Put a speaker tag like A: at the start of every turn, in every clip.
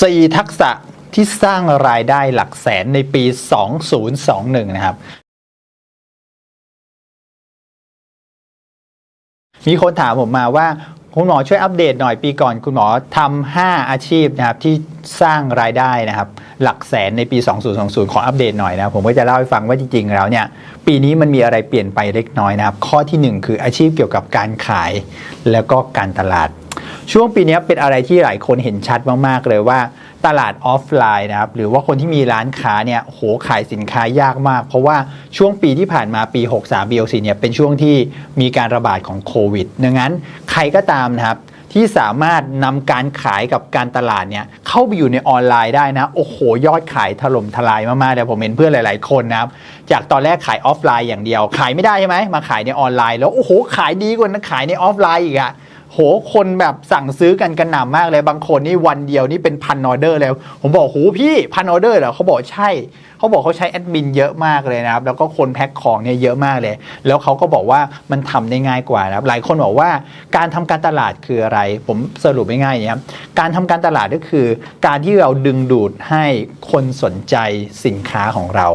A: 4 ทักษะที่สร้างรายได้หลักแสนในปี 2021 นะครับ มีคนถามผมมาว่า คุณหมอช่วยอัปเดตหน่อยปีก่อน คุณหมอทำ5อาชีพนะครับที่สร้างรายได้นะครับ หลักแสนในปี 2020 ขออัปเดตหน่อยนะครับผมก็จะเล่าให้ฟังว่าจริงๆ แล้วเนี่ย ปีนี้มันมีอะไรเปลี่ยนไปเล็กน้อยนะครับ ข้อทีหนึ่1 คืออาชีพเกี่ยวกับการขายแล้วก็การตลาด ช่วงปีนี้เป็นอะไรที่หลายคนเห็นชัดมาก ๆ เลยว่าตลาดออฟไลน์นะครับหรือว่าคนที่มีร้านค้าเนี่ยโหขายสินค้ายากมาก เพราะว่าช่วงปีที่ผ่านมาปี 63 BLC เนี่ยเป็นช่วงที่มีการระบาดของโควิดดังนั้นใครก็ตามนะครับที่สามารถนำการขายกับการตลาดเนี่ยเข้าไปอยู่ในออนไลน์ได้นะ โอ้โห ยอดขายถล่มทลายมากๆเลยผมเห็นเพื่อนหลาย ๆ คนนะครับจากตอนแรกขายออฟไลน์อย่างเดียว ขายไม่ได้ใช่ไหมมาขายในออนไลน์แล้ว โอ้โห ขายดีกว่านั้นขายในออฟไลน์อีกอะ โหคนแบบสั่งซื้อกันกันหนำมากเลยบางคนนี่วันเดียวนี่เป็นพันออเดอร์แล้วผมบอกโหพี่พันออเดอร์เหรอเขาบอกใช่ เขาบอกเขาใช้แอดมินเยอะมากเลยนะครับ แล้วก็คนแพ็คของเนี่ยเยอะมากเลย แล้วเขาก็บอกว่ามันทำได้ง่ายกว่านะครับ หลายคนบอกว่าการทำการตลาดคืออะไร ผมสรุปง่ายๆอย่างนี้ครับการทำการตลาดก็คือ การที่เราดึงดูดให้คนสนใจสินค้าของเรา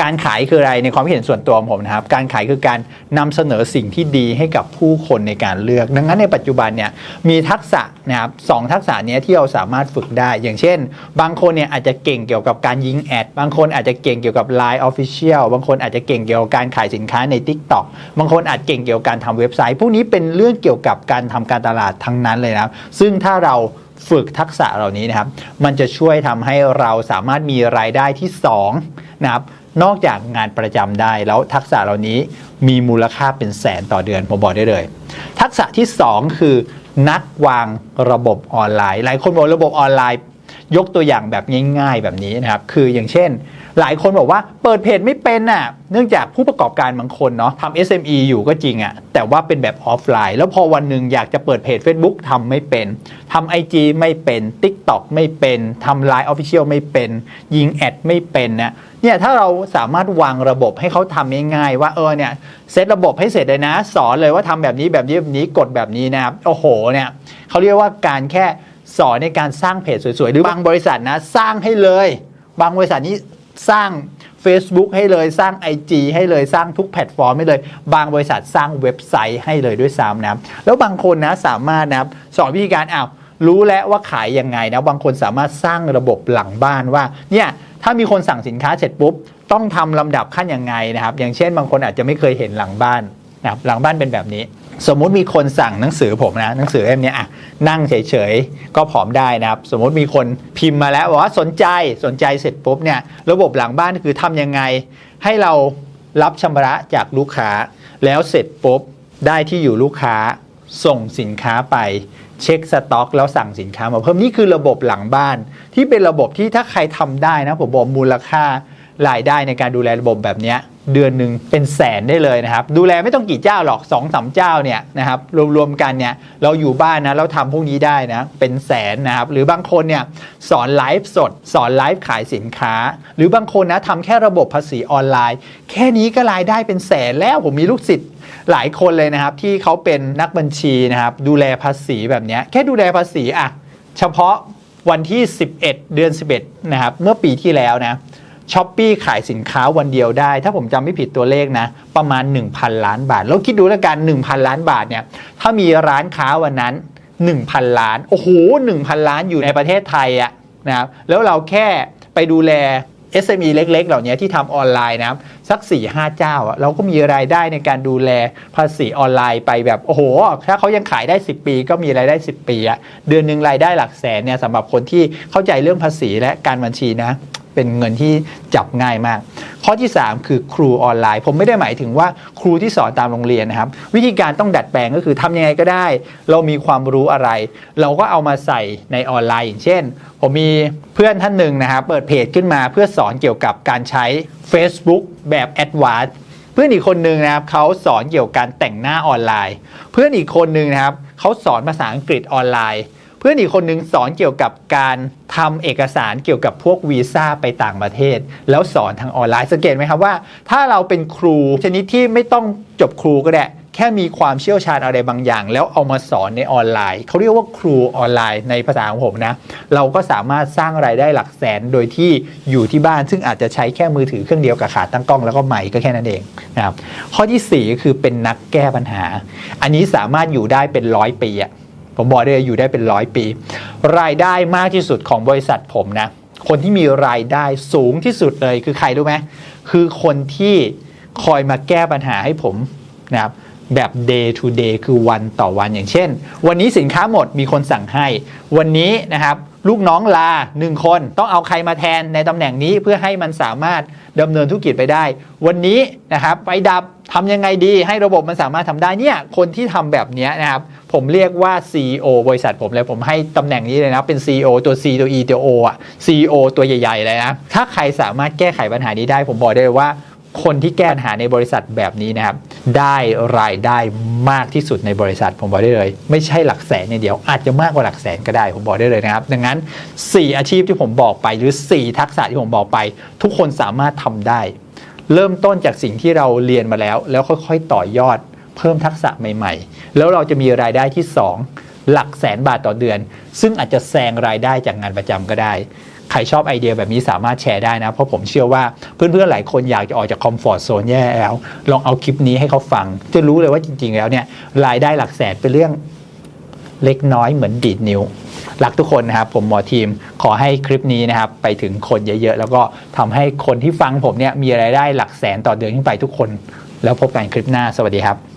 A: การขายคืออะไรในความคิดเห็นส่วนตัวของผมนะครับ การขายคือการนำเสนอสิ่งที่ดีให้กับผู้คนในการเลือก ดังนั้นในปัจจุบันเนี่ยมีทักษะนะครับสองทักษะนี้ที่เราสามารถฝึกได้ อย่างเช่น บางคนเนี่ยอาจจะเก่งเกี่ยวกับการยิงแอด บางคนอาจจะเก่งเกี่ยวกับ Line Official บางคนอาจจะเก่งเกี่ยวกับการขายสินค้าใน TikTok บางคนอาจเก่งเกี่ยวกับการทำเว็บไซต์ พวกนี้เป็นเรื่องเกี่ยวกับการทำการตลาดทั้งนั้นเลยนะครับซึ่งถ้าเรา ฝึกทักษะเหล่านี้นะครับ มันจะช่วยทำให้เราสามารถมีรายได้ที่สองนะครับนอกจากงานประจำได้แล้วทักษะเหล่านี้มีมูลค่าเป็นแสนต่อเดือนผมบอกได้เลย ทักษะที่ 2 คือ นักวางระบบออนไลน์ หลายคนบอกระบบออนไลน์ ยกตัวอย่างแบบง่ายๆแบบนี้นะครับ คืออย่างเช่น หลายคนบอกว่าเปิดเพจไม่เป็นน่ะ เนื่องจากผู้ประกอบการบางคนเนาะทำ SME อยู่ก็จริงอะ่ะ แต่ว่าเป็นแบบออฟไลน์ แล้วพอวันหนึ่งอยากจะเปิดเพจ Facebook ทำไม่เป็นทำ IG ไม่เป็น TikTok ไม่เป็นทำ Line Official ไม่เป็น ยิงแอดไม่เป็นนะเนี่ยถ้าเราสามารถวางระบบให้เขาทำง่ายๆว่าเออเนี่ยเซตระบบให้เสร็จเลยนะ สอนเลยว่าทำแบบนี้แบบนี้แบบนี้กดแบบนี้นะครับโอ้โหเนี่ยเขาเรียกว่าการแค่สอนในการสร้างเพจสวยๆ หรือบางบริษัทนะสร้างให้เลย บางบริษัทนี้ สร้าง Facebook ให้เลยสร้าง IG ให้เลยสร้างทุกแพลตฟอร์มให้เลย บางบริษัทสร้างเว็บไซต์ให้เลยด้วยซ้ำนะครับแล้วบางคนนะสามารถนะสอนวิธีการอ้าวรู้แล้วว่าขายยังไงนะบางคนสามารถสร้างระบบหลังบ้านว่าเนี่ยถ้ามีคนสั่งสินค้าเสร็จปุ๊บ ต้องทำลำดับขั้นยังไงนะครับ อย่างเช่นบางคนอาจจะไม่เคยเห็นหลังบ้านนะครับหลังบ้านเป็นแบบนี้ สมมุติมีคนสั่งหนังสือผมนะหนังสือเล่มเนี้ยอะนั่งเฉยๆ ก็ผอมได้นะครับ สมมติมีคนพิมพ์มาแล้วบอกว่าสนใจสนใจเสร็จปุ๊บเนี่ยระบบหลังบ้านคือทำยังไง ให้เรารับชำระจากลูกค้า แล้วเสร็จปุ๊บได้ที่อยู่ลูกค้าส่งสินค้าไปเช็คสต็อกแล้วสั่งสินค้ามาเพิ่มนี่คือระบบหลังบ้าน ที่เป็นระบบที่ถ้าใครทำได้นะผมบอกมูลค่ารายได้ในการดูแลระบบแบบนี้ เดือนหนึ่งเป็นแสนได้เลยนะครับ ดูแลไม่ต้องกี่เจ้าหรอก2อสเจ้าเนี่ยนะครับรวมๆกันเนี่ยเราอยู่บ้านนะเราทำพวกนี้ได้นะเป็นแสนนะครับหรือบางคนเนี่ยสอนไลฟ์สด สอนไลฟ์ขายสินค้า หรือบางคนนะทำแค่ระบบภาษีออนไลน์ แค่นี้ก็รายได้เป็นแสนแล้วผมมีลูกศิษย์หลายคนเลยนะครับ ที่เขาเป็นนักบัญชีนะครับ ดูแลภาษีแบบเนี้ยแค่ดูแลภาษีอะเฉพาะวันที่ 11 เดือน 11นะครับเมื่อปีที่แล้วนะ ช้อปปี้ขายสินค้าวันเดียวได้ ถ้าผมจำไม่ผิดตัวเลขนะ ประมาณ 1,000 ล้านบาท แล้วคิดดูแล้วกัน 1,000 ล้านบาทเนี่ยถ้ามีร้านค้าวันนั้น 1,000 ล้าน โอ้โห 1,000 ล้านอยู่ในประเทศไทยอะนะครับแล้วเราแค่ไปดูแล SME เล็ก ๆ เหล่านี้ที่ทำออนไลน์นะครับสัก 4 5 เจ้า เราก็มีรายได้ในการดูแลภาษีออนไลน์ไปแบบ โอ้โห ถ้าเขายังขายได้ 10 ปีก็มีรายได้ 10 ปีอะเดือนหนึ่งรายได้หลักแสนเนี่ยสำหรับคนที่เข้าใจเรื่องภาษีและการบัญชีนะ เป็นเงินที่จับง่ายมาก ข้อที่ 3 คือครูออนไลน์ ผมไม่ได้หมายถึงว่าครูที่สอนตามโรงเรียนนะครับ วิธีการต้องดัดแปลงก็คือทำยังไงก็ได้ เรามีความรู้อะไร เราก็เอามาใส่ในออนไลน์ อย่างเช่น ผมมีเพื่อนท่านหนึ่งนะครับเปิดเพจขึ้นมาเพื่อสอนเกี่ยวกับการใช้ Facebook แบบแอดวานซ์เพื่อนอีกคนหนึ่งนะครับเขาสอนเกี่ยวกับการแต่งหน้าออนไลน์ เพื่อนอีกคนหนึ่งนะครับเขาสอนภาษาอังกฤษออนไลน์ เพื่อนอีกคนนึงสอนเกี่ยวกับการทำเอกสารเกี่ยวกับพวกวีซ่าไปต่างประเทศ แล้วสอนทางออนไลน์สังเกตไหมครับว่า ถ้าเราเป็นครูชนิดที่ไม่ต้องจบครูก็ได้แค่มีความเชี่ยวชาญอะไรบางอย่าง แล้วเอามาสอนในออนไลน์ เขาเรียกว่าครูออนไลน์ในภาษาของผมนะ เราก็สามารถสร้างรายได้หลักแสนโดยที่อยู่ที่บ้าน ซึ่งอาจจะใช้แค่มือถือเครื่องเดียวกับขาตั้งกล้องแล้วก็ไมค์ก็แค่นั้นเองนะครับข้อที่สี่ก็คือเป็นนักแก้ปัญหา อันนี้สามารถอยู่ได้เป็นร้อยปีอะ ผมบอกได้เลยอยู่ได้เป็นร้อยปี รายได้มากที่สุดของบริษัทผมนะ คนที่มีรายได้สูงที่สุดเลยคือใครรู้ไหมคือคนที่คอยมาแก้ปัญหาให้ผมนะครับแบบ day to day คือวันต่อวันอย่างเช่น วันนี้สินค้าหมดมีคนสั่งให้ วันนี้นะครับลูกน้องลาหนึ่งคนต้องเอาใครมาแทนในตำแหน่งนี้เพื่อให้มันสามารถดำเนินธุรกิจไปได้ วันนี้นะครับไฟดับ ทำยังไงดีให้ระบบมันสามารถทำได้เนี่ยคนที่ทำแบบนี้นะครับผมเรียกว่า CEO บริษัทผมเลยผมให้ตำแหน่งนี้เลยนะเป็น CEO ตัว C ตัว E ตัว O อะ CEO ตัวใหญ่ๆเลยนะถ้าใครสามารถแก้ไขปัญหานี้ได้ ผมบอกได้เลยว่าคนที่แก้ปัญหาในบริษัทแบบนี้นะครับ ได้รายได้มากที่สุดในบริษัทผมบอกได้เลย ไม่ใช่หลักแสนอย่างเดียว อาจจะมากกว่าหลักแสนก็ได้ ผมบอกได้เลยนะครับ ดังนั้น 4 อาชีพที่ผมบอกไปหรือ 4 ทักษะที่ผมบอกไป ทุกคนสามารถทำได้ เริ่มต้นจากสิ่งที่เราเรียนมาแล้ว แล้วค่อยๆ ต่อยอด เพิ่มทักษะใหม่ๆ แล้วเราจะมีรายได้ที่ 2 หลักแสนบาทต่อเดือน ซึ่งอาจจะแซงรายได้จากงานประจำก็ได้ ใครชอบไอเดียแบบนี้สามารถแชร์ได้นะ เพราะผมเชื่อว่าเพื่อนๆหลายคนอยากจะออกจากคอมฟอร์ทโซนแย่แล้ว ลองเอาคลิปนี้ให้เขาฟัง จะรู้เลยว่าจริงๆแล้วเนี่ยรายได้หลักแสนเป็นเรื่อง เล็กน้อยเหมือนดีดนิ้ว รักทุกคนนะครับ ผมหมอทีมขอให้คลิปนี้นะครับ ไปถึงคนเยอะๆ แล้วก็ทำให้คนที่ฟังผมเนี่ยมีรายได้หลักแสนต่อเดือนขึ้นไปทุกคน แล้วพบกันคลิปหน้าสวัสดีครับ